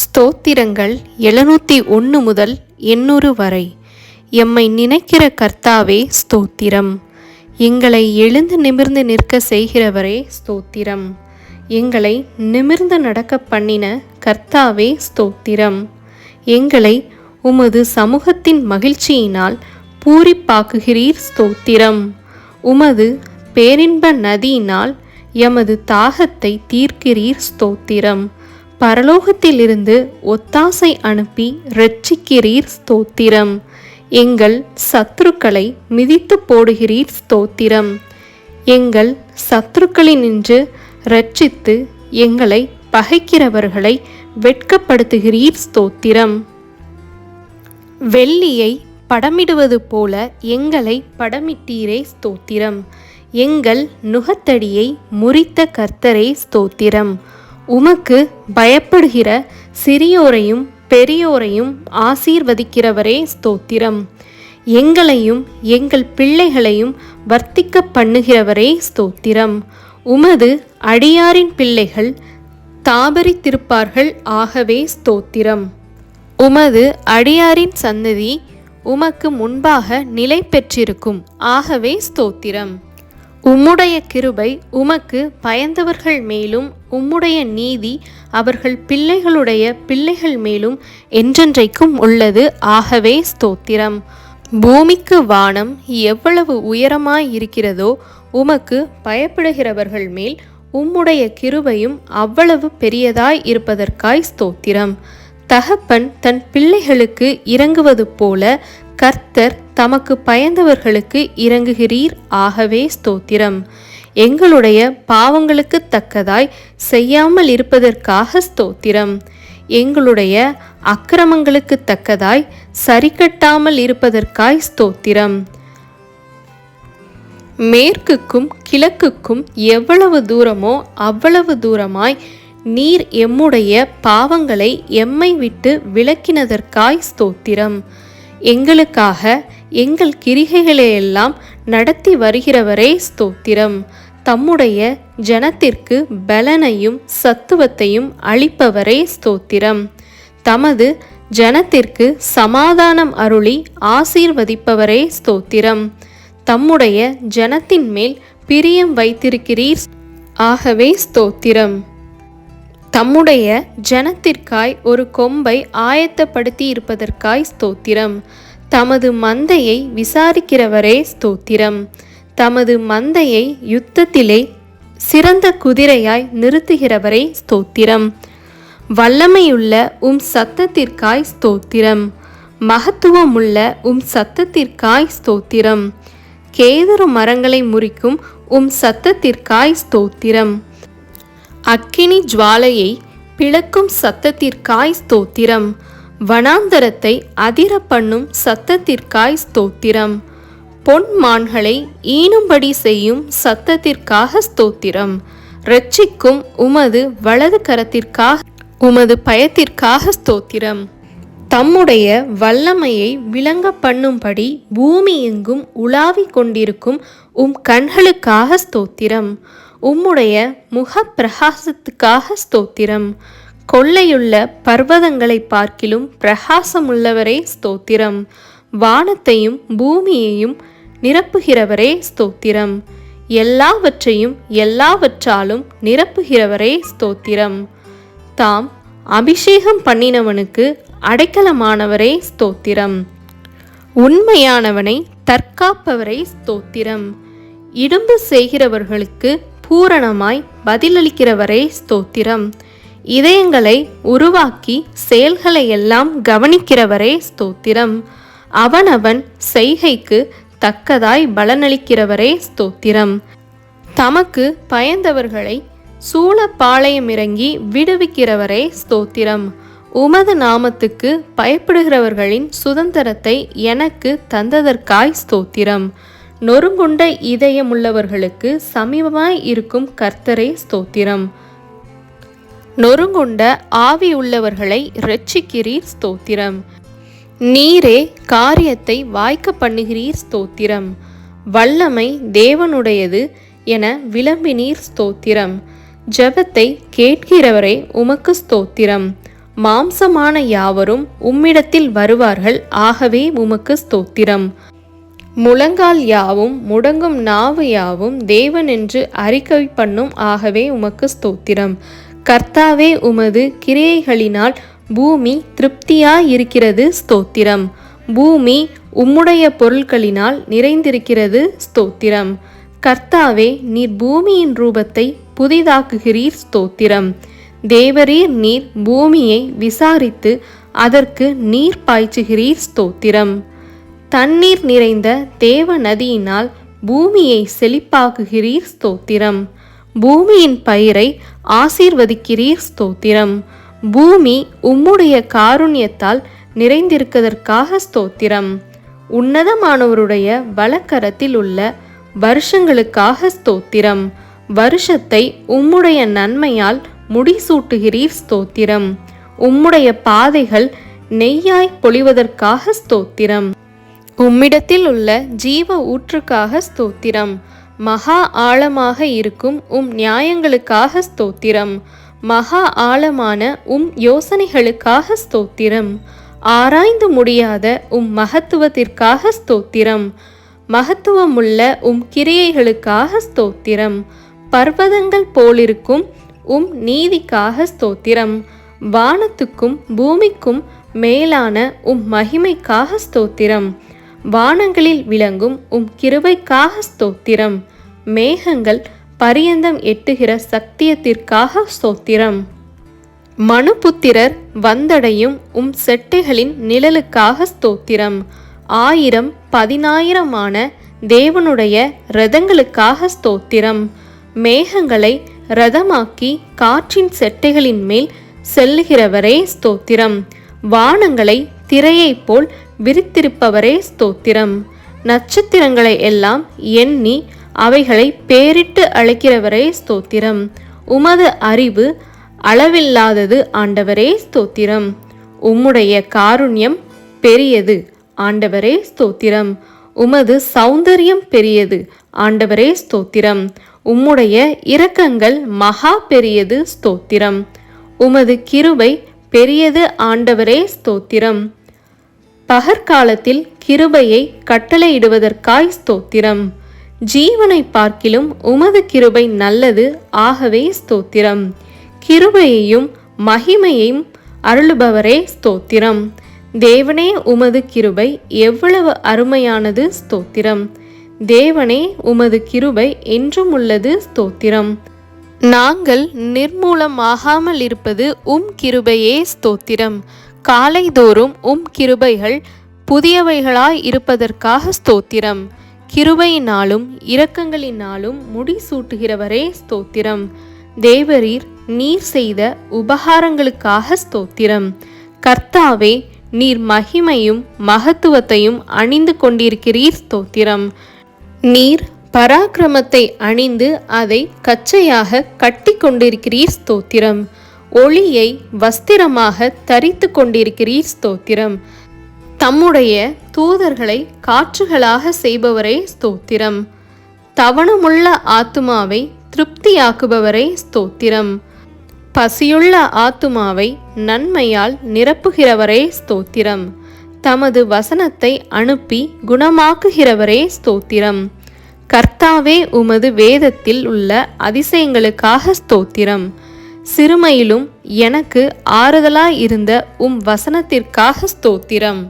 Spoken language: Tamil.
ஸ்தோத்திரங்கள் எழுநூற்றி ஒன்று முதல் எண்ணூறு வரை. எம்மை நினைக்கிற கர்த்தாவே ஸ்தோத்திரம். எங்களை எழுந்து நிமிர்ந்து நிற்க செய்கிறவரே ஸ்தோத்திரம். எங்களை நிமிர்ந்து நடக்க பண்ணின கர்த்தாவே ஸ்தோத்திரம். எங்களை உமது சமூகத்தின் மகிழ்ச்சியினால் பூரிப்பாக்குகிறீர் ஸ்தோத்திரம். உமது பேரின்ப நதியினால் எமது தாகத்தை தீர்க்கிறீர் ஸ்தோத்திரம். பரலோகத்திலிருந்து ஒத்தாசை அனுப்பி ரட்சிக்கிறீர் ஸ்தோத்திரம். எங்கள் சத்துருக்களை மிதித்து போடுகிறீர் ஸ்தோத்திரம். எங்கள் சத்துருக்களினின்று ரட்சித்து எங்களை பகைக்கிறவர்களை வெட்கப்படுத்துகிறீர் ஸ்தோத்திரம். வெள்ளியை படமிடுவது போல எங்களை படமிட்டீரே ஸ்தோத்திரம். எங்கள் நுகத்தடியை முறித்த கர்த்தரே ஸ்தோத்திரம். உமக்கு பயப்படுகிற சிறியோரையும் பெரியோரையும் ஆசீர்வதிக்கிறவரே ஸ்தோத்திரம். எங்களையும் எங்கள் பிள்ளைகளையும் வர்த்திக்க பண்ணுகிறவரே ஸ்தோத்திரம். உமது அடியாரின் பிள்ளைகள் தாபரித்திருப்பார்கள் ஆகவே ஸ்தோத்திரம். உமது அடியாரின் சந்ததி உமக்கு முன்பாக நிலை பெற்றிருக்கும் ஆகவே ஸ்தோத்திரம். உம்முடைய கிருபை உமக்கு பயந்தவர்கள் மேலும் உம்முடைய நீதி அவர்கள் பிள்ளைகளுடைய பிள்ளைகள் மேலும் என்றென்றைக்கும் உள்ளது. ஆகவே ஸ்தோத்திரம். பூமிக்கு வானம் எவ்வளவு உயரமாய் இருக்கிறதோ உமக்கு பயப்படுகிறவர்கள் மேல் உம்முடைய கிருபையும் அவ்வளவு பெரியதாய் இருப்பதற்காய் ஸ்தோத்திரம். தகப்பன் தன் பிள்ளைகளுக்கு இறங்குவது போல கர்த்தர் தமக்கு பயந்தவர்களுக்கு இறங்குகிறீர். ஆகவே ஸ்தோத்திரம். எங்களுடைய பாவங்களுக்கு தக்கதாய் செய்யாமல் இருப்பதற்காக ஸ்தோத்திரம். எங்களுடைய அக்கிரமங்களுக்கு தக்கதாய் சரிக்கட்டாமல் இருப்பதற்காய் ஸ்தோத்திரம். மேற்குக்கும் கிழக்குக்கும் எவ்வளவு தூரமோ அவ்வளவு தூரமாய் நீர் எம்முடைய பாவங்களை எம்மை விட்டு விலக்கினதற்காய் ஸ்தோத்திரம். எங்களுக்காக எங்கள் கிரிகைகளையெல்லாம் நடத்தி வருகிறவரே ஸ்தோத்திரம். தம்முடைய ஜனத்திற்கு பலனையும் சத்துவத்தையும் அளிப்பவரே ஸ்தோத்திரம். தமது ஜனத்திற்கு சமாதானம் அருளி ஆசீர்வதிப்பவரே ஸ்தோத்திரம். தம்முடைய ஜனத்தின் மேல் பிரியம் வைத்திருக்கிறீர். ஆகவே ஸ்தோத்திரம். தம்முடைய ஜனத்திற்காய் ஒரு கொம்பை ஆயத்தப்படுத்தி இருப்பதற்காய் ஸ்தோத்திரம். தமது மந்தையை விசாரிக்கிறவரே ஸ்தோத்திரம். தமது மந்தையை யுத்தத்திலே சிறந்த குதிரையாய் நிறுத்துகிறவரே ஸ்தோத்திரம். வல்லமையுள்ள உம் சத்தத்திற்காய் ஸ்தோத்திரம். மகத்துவமுள்ள உம் சத்தத்திற்காய் ஸ்தோத்திரம். கேதுரு மரங்களை முறிக்கும் உம் சத்தத்திற்காய் ஸ்தோத்திரம். அக்கினி ஜுவாலையை பிளக்கும் சத்தத்திற்காய் ஸ்தோத்திரம். வனாந்தரத்தை அதிர பண்ணும் சத்தத்திற்காய் ஸ்தோத்திரம். பொன் மான்களை ஈனும்படி செய்யும் சத்தத்திற்காக ஸ்தோத்திரம். ரட்சிக்கும் உமது வலது கரத்திற்காக உமது பயத்திற்காக ஸ்தோத்திரம். தம்முடைய வல்லமையை விளங்க பண்ணும்படி பூமி எங்கும் உலாவிக் கொண்டிருக்கும் உம் கண்களுக்காக ஸ்தோத்திரம். உம்முடைய முக பிரகாசத்துக்காக ஸ்தோத்திரம். கொள்ளையுள்ள பர்வதங்களை பார்க்கிலும் பிரகாசமுள்ளவரே ஸ்தோத்திரம். வானத்தையும் பூமியையும் நிரப்புகிறவரே ஸ்தோத்திரம். எல்லாவற்றையும் எல்லாவற்றாலும் நிரப்புகிறவரே ஸ்தோத்திரம். தாம் அபிஷேகம் பண்ணினவனுக்கு அடைக்கலமானவரே ஸ்தோத்திரம். உண்மையானவனை தற்காப்பவரே ஸ்தோத்திரம். இடும்பு செய்கிறவர்களுக்கு பூரணமாய் பதிலளிக்கிறவரே ஸ்தோத்திரம். இதயங்களை உருவாக்கி செயல்களை எல்லாம் கவனிக்கிறவரே ஸ்தோத்திரம். அவனவன் செய்கைக்கு தக்கதாய் பலனளிக்கிறவரே ஸ்தோத்திரம். தமக்கு பயந்தவர்களை சூழப்பாளையமிறங்கி விடுவிக்கிறவரே ஸ்தோத்திரம். உமது நாமத்துக்கு பயப்படுகிறவர்களின் சுதந்திரத்தை எனக்கு தந்ததற்காய் ஸ்தோத்திரம். நொறுங்குண்ட இதயமுள்ளவர்களுக்கு சமீபமாய் இருக்கும் கர்த்தரே ஸ்தோத்திரம். நொறுங்குண்ட ஆவி உள்ளவர்களை ரட்சிக்கிறீர் ஸ்தோத்திரம். நீரே காரியத்தை வாய்க்க பண்ணுகிறீர் ஸ்தோத்திரம். வல்லமை தேவனுடையது என விளம்பினீர் ஸ்தோத்திரம். ஜெபத்தை கேட்கிறவரே உமக்கு ஸ்தோத்திரம். மாம்சமான யாவரும் உம்மிடத்தில் வருவார்கள் ஆகவே உமக்கு ஸ்தோத்திரம். முழங்கால் யாவும் முடங்கும் நாவு யாவும் தேவன் என்று அறிக்கை பண்ணும். ஆகவே உமக்கு ஸ்தோத்திரம். கர்த்தாவே உமது கிரியைகளினால் பூமி திருப்தியாயிருக்கிறது ஸ்தோத்திரம். பூமி உம்முடைய பொருட்களினால் நிறைந்திருக்கிறது ஸ்தோத்திரம். கர்த்தாவே நீர் பூமியின் ரூபத்தை புதிதாக்குகிறீர் ஸ்தோத்திரம். தேவரீர் நீர் பூமியை விசாரித்து அதற்கு நீர் பாய்ச்சுகிறீர் ஸ்தோத்திரம். தண்ணீர் நிறைந்த தேவ நதியினால் பூமியை செழிப்பாக்குகிறீர் ஸ்தோத்திரம். பூமியின் பயிரை ஆசீர்வதிக்கிறீர் ஸ்தோத்திரம். பூமி உம்முடைய காருண்யத்தால் நிறைந்திருக்கதற்காக ஸ்தோத்திரம். உன்னதமானவருடைய வலக்கரத்தில் உள்ள வருஷங்களுக்காக ஸ்தோத்திரம். வருஷத்தை உம்முடைய நன்மையால் முடிசூட்டுகிறீர் ஸ்தோத்திரம். உம்முடைய பாதைகள் நெய்யாய் பொழிவதற்காக ஸ்தோத்திரம். உம்மிடத்தில் உள்ள ஜீவ ஊற்றுக்காக ஸ்தோத்திரம். மகா ஆழமாக இருக்கும் உம் நியாயங்களுக்காக ஸ்தோத்திரம். மகா ஆழமான உம் யோசனைகளுக்காக ஸ்தோத்திரம். ஆராய்ந்து முடியாத உம் மகத்துவத்திற்காக ஸ்தோத்திரம். மகத்துவமுள்ள உம் கிரியைகளுக்காக ஸ்தோத்திரம். பர்வதங்கள் போலிருக்கும் உம் நீதிக்காக ஸ்தோத்திரம். வானத்துக்கும் பூமிக்கும் மேலான உம் மகிமைக்காக ஸ்தோத்திரம். வானங்களில் விளங்கும் உம் கிருபைக்காக ஸ்தோத்திரம். மேகங்கள் பரியந்தம் எட்டுகிற சத்தியத்திற்காக ஸ்தோத்திரம். மனுபுத்திரர் வந்தடையும் உம் செட்டைகளின் நிழலுக்காக ஸ்தோத்திரம். ஆயிரம் பதினாயிரமான தேவனுடைய ரதங்களுக்காக ஸ்தோத்திரம். மேகங்களை ரதமாக்கி காற்றின் செட்டைகளின் மேல் செல்லுகிறவரே ஸ்தோத்திரம். வானங்களை திரையைப் போல் விரித்திருப்பவரே ஸ்தோத்திரம். நட்சத்திரங்களை எல்லாம் எண்ணி அவைகளை பேரிட்டு அழைக்கிறவரே ஸ்தோத்திரம். உமது அறிவு அளவில்லாதது ஆண்டவரே ஸ்தோத்திரம். உம்முடைய காருண்யம் பெரியது ஆண்டவரே ஸ்தோத்திரம். உமது சௌந்தரியம் பெரியது ஆண்டவரே ஸ்தோத்திரம். உம்முடைய இரக்கங்கள் மகா பெரியது ஸ்தோத்திரம். உமது கிருபை பெரியது ஆண்டவரே ஸ்தோத்திரம். பகற்காலத்தில் கிருபையை கட்டளையிடுவதற்காய் ஸ்தோத்திரம். ஜீவனை பார்க்கிலும் உமது கிருபை நல்லது ஆகவே ஸ்தோத்திரம். கிருபையையும் மகிமையையும் அருளுபவரே ஸ்தோத்திரம். தேவனே உமது கிருபை எவ்வளவு அருமையானது ஸ்தோத்திரம். தேவனே உமது கிருபை என்றும் உள்ளது ஸ்தோத்திரம். நாங்கள் நிர்மூலமாகாமல் இருப்பது உம் கிருபையே ஸ்தோத்திரம். காலைதோறும் உம் கிருபைகள் புதியவைகளாய் இருப்பதற்காக ஸ்தோத்திரம். கிருபையினாலும் இரக்கங்களினாலும் முடிசூட்டுகிறவரே ஸ்தோத்திரம். தேவரீர் நீர் செய்த உபகாரங்களுக்காக ஸ்தோத்திரம். கர்த்தாவே நீர் மகிமையும் மகத்துவத்தையும் அணிந்து கொண்டிருக்கிறீர் ஸ்தோத்திரம். நீர் பராக்கிரமத்தை அணிந்து அதை கச்சையாக கட்டி கொண்டிருக்கிறீர் ஸ்தோத்திரம். ஒளியை வஸ்திரமாக தரித்து கொண்டிருக்கிறீர் ஸ்தோத்திரம். தம்முடைய தூதர்களை காற்றுகளாக செய்பவரே ஸ்தோத்திரம். தவணமுள்ள ஆத்துமாவை திருப்தியாக்குபவரே ஸ்தோத்திரம். பசியுள்ள ஆத்துமாவை நன்மையால் நிரப்புகிறவரே ஸ்தோத்திரம். தமது வசனத்தை அனுப்பி குணமாக்குகிறவரே ஸ்தோத்திரம். கர்த்தாவே உமது வேதத்தில் உள்ள அதிசயங்களுக்காக ஸ்தோத்திரம். சிறுமையிலும் எனக்கு ஆறுதலாயிருந்த உம் வசனத்திற்காக ஸ்தோத்திரம்.